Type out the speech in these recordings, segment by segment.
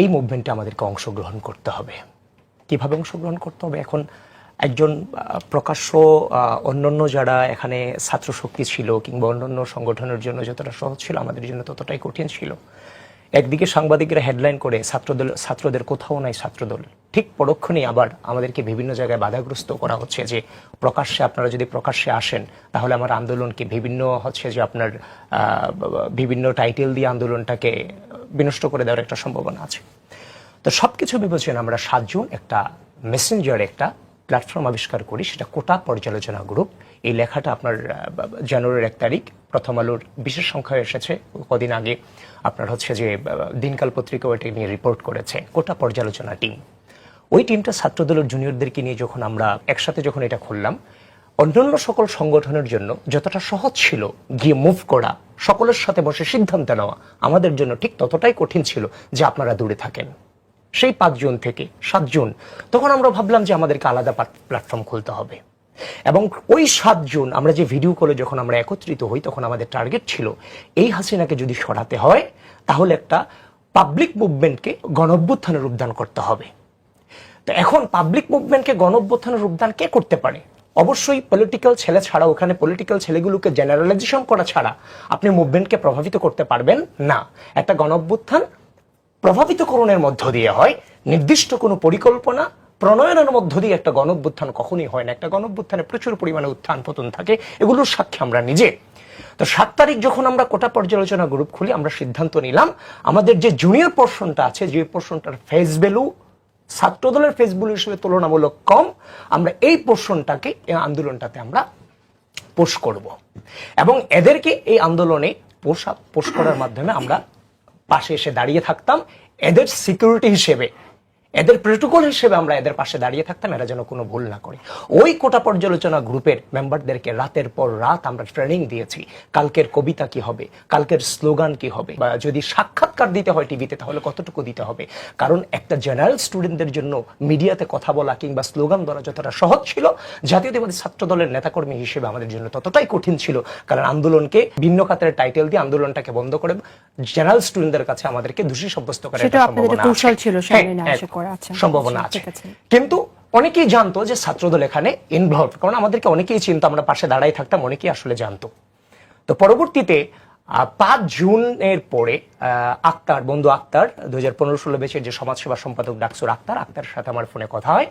এই মুভমেন্টে আমাদেরকে অংশগ্রহণ করতে হবে। কীভাবে অংশগ্রহণ করতে হবে? এখন একজন প্রকাশ্য অন্যান্য যারা এখানে ছাত্র শক্তি ছিল কিংবা অন্যান্য সংগঠনের জন্য যতটা সহজ ছিল, আমাদের জন্য ততটাই কঠিন ছিল। একদিকে সাংবাদিকরা হেডলাইন করে, ছাত্রদল, ছাত্রদের কোথাও নাই ছাত্রদল। ঠিক পরক্ষণেই আবার আমাদেরকে বিভিন্ন জায়গায় বাধাগ্রস্ত করা হচ্ছে যে, প্রকাশ্যে আপনারা যদি প্রকাশ্যে আসেন, তাহলে আমার আন্দোলনকে বিভিন্ন হচ্ছে যে আপনার বিভিন্ন টাইটেল দিয়ে আন্দোলনটাকে বিনষ্ট করে দেওয়ার একটা সম্ভাবনা আছে। তো সব কিছু বিবেচনা আমরা সাতজন একটা মেসেঞ্জার একটা প্ল্যাটফর্ম আবিষ্কার করি, সেটা কোটা পর্যালোচনা গ্রুপ। এই লেখাটা আপনার জানুয়ারির এক তারিখ, প্রথম আলোর বিশেষ সংখ্যায় এসেছে। কদিন আগে আপনার হচ্ছে যে দিনকাল পত্রিকাও এটা নিয়ে রিপোর্ট করেছে, কোটা পর্যালোচনা টিম। ওই টিমটা ছাত্রদলের জুনিয়রদেরকে নিয়ে যখন আমরা একসাথে যখন এটা খুললাম, অন্যান্য সকল সংগঠনের জন্য যতটা সহজ ছিল গিয়ে মুভ করা সকলের সাথে বসে সিদ্ধান্ত নেওয়া আমাদের জন্য ঠিক ততটাই কঠিন ছিল যে আপনারা দূরে থাকেন। সেই পাঁচ জুন থেকে সাত জুন, তখন আমরা ভাবলাম যে আমাদেরকে আলাদা প্ল্যাটফর্ম খুলতে হবে। এবং ওই সাত জুন আমরা যে ভিডিও কলে যখন আমরা একত্রিত হই, তখন আমাদের টার্গেট ছিল এই হাসিনাকে যদি সরাতে হয়, তাহলে একটা পাবলিক মুভমেন্টকে গণঅভ্যুত্থানের রূপদান করতে হবে। তো এখন পাবলিক মুভমেন্টকে গণঅভ্যুত্থানের রূপদান কে করতে পারে? অবশ্যই পলিটিক্যাল ছেলে ছাড়া, ওখানে পলিটিক্যাল ছেলেগুলোকে জেনারেলাইজেশন করা ছাড়া আপনি মুভমেন্টকে প্রভাবিত করতে পারবেন না। একটা গণঅভ্যুত্থান প্রভাবিতকরণের মধ্য দিয়ে হয়, নির্দিষ্ট কোনো পরিকল্পনা প্রণয়নের মধ্য দিয়ে একটা গণঅভ্যুত্থান কখনই হয় না। একটা গণঅভ্যুত্থানে প্রচুর পরিমাণে উত্থান পতন থাকে, এগুলোর সাক্ষী আমরা নিজে। তো সাত তারিখ যখন আমরা কোটা পর্যালোচনা গ্রুপ খুলি, আমরা সিদ্ধান্ত নিলাম, আমাদের যে জুনিয়র পোর্শনটা আছে, যে পোর্শনটার ফেস ভ্যালু ছাত্রদলের ফেসবুকের হিসেবে তুলনামূলক কম। আমরা এই পোষণটাকে, এই আন্দোলনটাতে আমরা পোষ করব। এবং এদেরকে এই আন্দোলনে পোষা, পোষ করার মাধ্যমে আমরা পাশে এসে দাঁড়িয়ে থাকতাম। এদের সিকিউরিটি হিসেবে এদের প্রোটোকল হিসেবে আমরা এদের পাশে দাঁড়িয়ে থাকতাম এরা যেন কোনো ভুল না করে। ওই কোটা পর্যালোচনা গ্রুপের মেম্বারদেরকে রাতের পর রাত আমরা ট্রেনিং দিয়েছি কালকের কবিতা কি হবে কালকের স্লোগান কি হবে বা যদি সাক্ষাৎকার দিতে হয় টিভিতে তাহলে কতটুকু দিতে হবে? কারণ একটা জেনারেল স্টুডেন্টদের জন্য মিডিয়াতে কথা বলা কিংবা স্লোগান দেওয়া যতটা সহজ ছিল জাতীয়তাবাদী ছাত্র দলের নেতাকর্মী হিসেবে আমাদের জন্য ততটাই কঠিন ছিল। কারণ আন্দোলনকে ভিন্ন খাতের টাইটেল দিয়ে আন্দোলনটাকে বন্ধ করে জেনারেল স্টুডেন্টদের কাছে আমাদেরকে দোষী সাব্যস্ত করার আপনাদের সম্ভাবনা কৌশল ছিল করা। সম্ভাবনা আছে। কিন্তু অনেকেই জানতো যে ছাত্রদল এখানে ইনভলভ কারণ আমাদেরকে অনেকেই চিনতো আমরা পাশে দাঁড়াই থাকতাম অনেকেই আসলে জানতো। তো পরবর্তীতে পাঁচ জুনের পরে আক্তার বন্ধু আক্তার দু হাজার পনেরো ষোলো বেচের যে সমাজসেবা সম্পাদক ডাকসুর আক্তার আক্তারের সাথে আমার ফোনে কথা হয়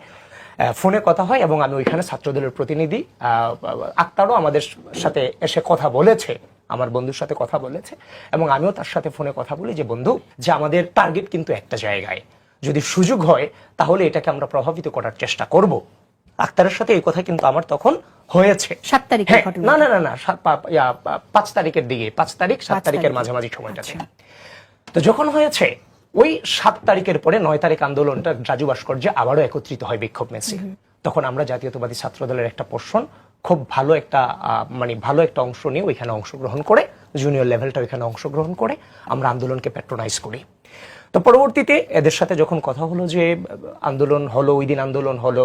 ফোনে কথা হয় এবং আমি ওইখানে ছাত্রদলের প্রতিনিধি আহ, আক্তারও আমাদের সাথে এসে কথা বলেছে আমার বন্ধুর সাথে কথা বলেছে এবং আমিও তার সাথে ফোনে কথা বলি যে বন্ধু যে আমাদের টার্গেট কিন্তু একটা জায়গায়। যদি সুযোগ হয় তাহলে এটাকে আমরা প্রভাবিত করার চেষ্টা করব। আক্তারের সাথে এই কথা কিন্তু আমার তখন হয়েছে। সাত তারিখের হ্যাঁ, না না না না পাঁচ তারিখের দিকে পাঁচ তারিখ সাত তারিখের তারিখে। মাঝামাঝি সময়টাতে। আচ্ছা। তো যখন হয়েছে ওই সাত তারিখের পরে নয় তারিখ আন্দোলনটা রাজু ভাস্কর্যে আবারও একত্রিত হয় বিক্ষোভ মেসে। তখন আমরা জাতীয়তাবাদী ছাত্র দলের একটা পোর্শন খুব ভালো একটা মানে ভালো একটা অংশ নিয়ে ওইখানে অংশগ্রহণ করে জুনিয়র লেভেলটা ওইখানে অংশগ্রহণ করে আমরা আন্দোলনকে প্যাট্রোনাইজ করি। তো পরবর্তীতে এদের সাথে যখন কথা হলো যে, আন্দোলন হলো, ওই দিন আন্দোলন হলো,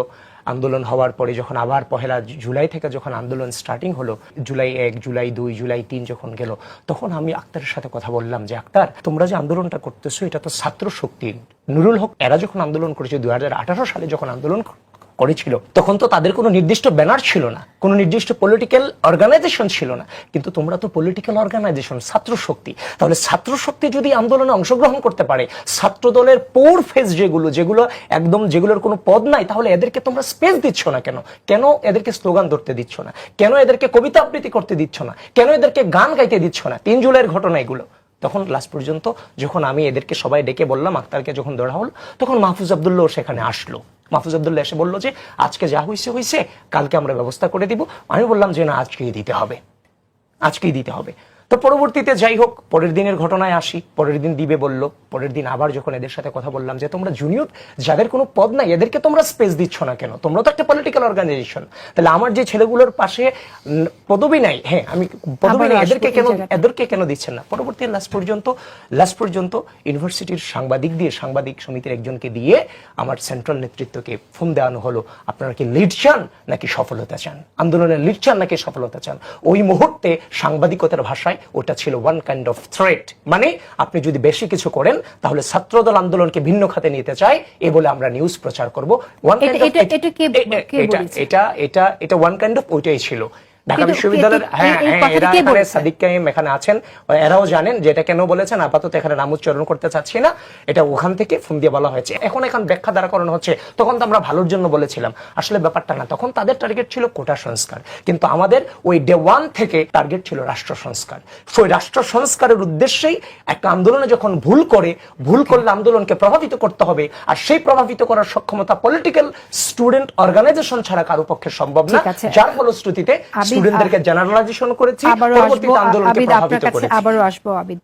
আন্দোলন হওয়ার পরে যখন আবার পহেলা জুলাই থেকে যখন আন্দোলন স্টার্টিং হলো, জুলাই এক, জুলাই দুই, জুলাই তিন যখন গেল, তখন আমি আক্তারের সাথে কথা বললাম যে, আক্তার, তোমরা যে আন্দোলনটা করতেছো, এটা তো ছাত্র শক্তি নুরুল হক, এরা যখন আন্দোলন করেছে, দুই হাজার আঠারো সালে যখন আন্দোলন করেছিল। তখন তো তাদের কোনো নির্দিষ্ট ব্যানার ছিল না, কোনো নির্দিষ্ট পলিটিক্যাল অর্গানাইজেশন ছিল না। কিন্তু তোমরা তো পলিটিক্যাল অর্গানাইজেশন ছাত্র শক্তি তাহলে ছাত্র শক্তি যদি আন্দোলনে অংশগ্রহণ করতে পারে ছাত্র দলের পোর ফেজ যেগুলো যেগুলো একদম যেগুলোর কোনো পদ নাই, তাহলে এদেরকে তোমরা স্পেস দিচ্ছ না কেন? কেন এদেরকে স্লোগান ধরতে দিচ্ছ না? কেন এদেরকে কবিতা আবৃত্তি করতে দিচ্ছ না? কেন এদেরকে গান গাইতে দিচ্ছ না? তিন জুলাইয়ের ঘটনা এগুলো। তখন লাস্ট পর্যন্ত যখন আমি এদেরকে সবাই ডেকে বললাম, আক্তারকে যখন ধরা হলো, তখন মাহফুজ আবদুল্লাহ সেখানে আসলো। মাহফুজ আবদুল্লাহ এসে বলল যে, আজকে যা হয়েছে হয়েছে কালকে আমরা ব্যবস্থা করে দিব। আমি বললাম যে, না, আজকেই দিতে হবে। আজকেই দিতে হবে। তো পরবর্তীতে যাই হোক পরের দিনের ঘটনায় আসি। পরের দিন দিবে বলল। পরের দিন আবার যখন এদের সাথে কথা বললাম যে তোমরা জুনিয়র যাদের কোনো পদ নাই এদেরকে তোমরা স্পেস দিচ্ছ না কেন? তোমরা তো একটা পলিটিক্যাল অর্গানাইজেশন তাহলে আমার যে ছেলেগুলোর পাশে পদবি নাই হ্যাঁ আমি পদবি নাই এদেরকে কেন এদেরকে কেন দিচ্ছেন না? পরবর্তী লাস্ট পর্যন্ত লাস্ট পর্যন্ত ইউনিভার্সিটির সাংবাদিক দিয়ে সাংবাদিক সমিতির একজনকে দিয়ে আমার সেন্ট্রাল নেতৃত্বকে ফোন দেওয়ানো হলো। আপনারা কি লিড চান নাকি সফলতা চান? আন্দোলনের লিড চান নাকি সফলতা চান? ওই মুহূর্তে সাংবাদিকতার ভাষায় সময় ওটা ছিল ওয়ান কাইন্ড অফ থ্রেট মানে আপনি যদি বেশি কিছু করেন তাহলে ছাত্রদল আন্দোলনকে ভিন্ন খাতে নিতে চাই এ বলে আমরা নিউজ প্রচার করব। ওয়ান এটা- এটা- এটা কে- কে এটা এটা এটা এটা ওয়ান কাইন্ড অফ ওইটাই ছিল। ঢাকা বিশ্ববিদ্যালয়ের হ্যাঁ হ্যাঁ কথাটা এরা এখানে সাদিক কাইম এখানে আছেন। এরাও জানেন যে এটা কেন বলেছেন আপাতত এখানে নাম উচ্চারণ করতে চাচ্ছি না। এটা ওখান থেকে ফোন দিয়ে বলা হয়েছে। এখন এখন ব্যাখ্যা দ্বারা করানো হচ্ছে তখন তো আমরা ভালোর জন্য বলেছিলাম। আসলে ব্যাপারটা না তখন তাদের টার্গেট ছিল কোটা সংস্কার। কিন্তু আমাদের ওই ডে ওয়ান থেকে টার্গেট ছিল রাষ্ট্র সংস্কার। সেই রাষ্ট্র সংস্কারের উদ্দেশ্যেই একটা আন্দোলনে যখন ভুল করে ভুল করলে আন্দোলনকে প্রভাবিত করতে হবে। আর সেই প্রভাবিত করার সক্ষমতা পলিটিক্যাল স্টুডেন্ট অর্গানাইজেশন ছাড়া কারও পক্ষে সম্ভব না। যার ফলশ্রুতিতে স্টুডেন্টদেরকে জেনারেলাইজেশন করেছি আবারও আসব। পরবর্তীতে আন্দোলনকে প্রভাবিত করেছি। আবারও আসব আবিদ।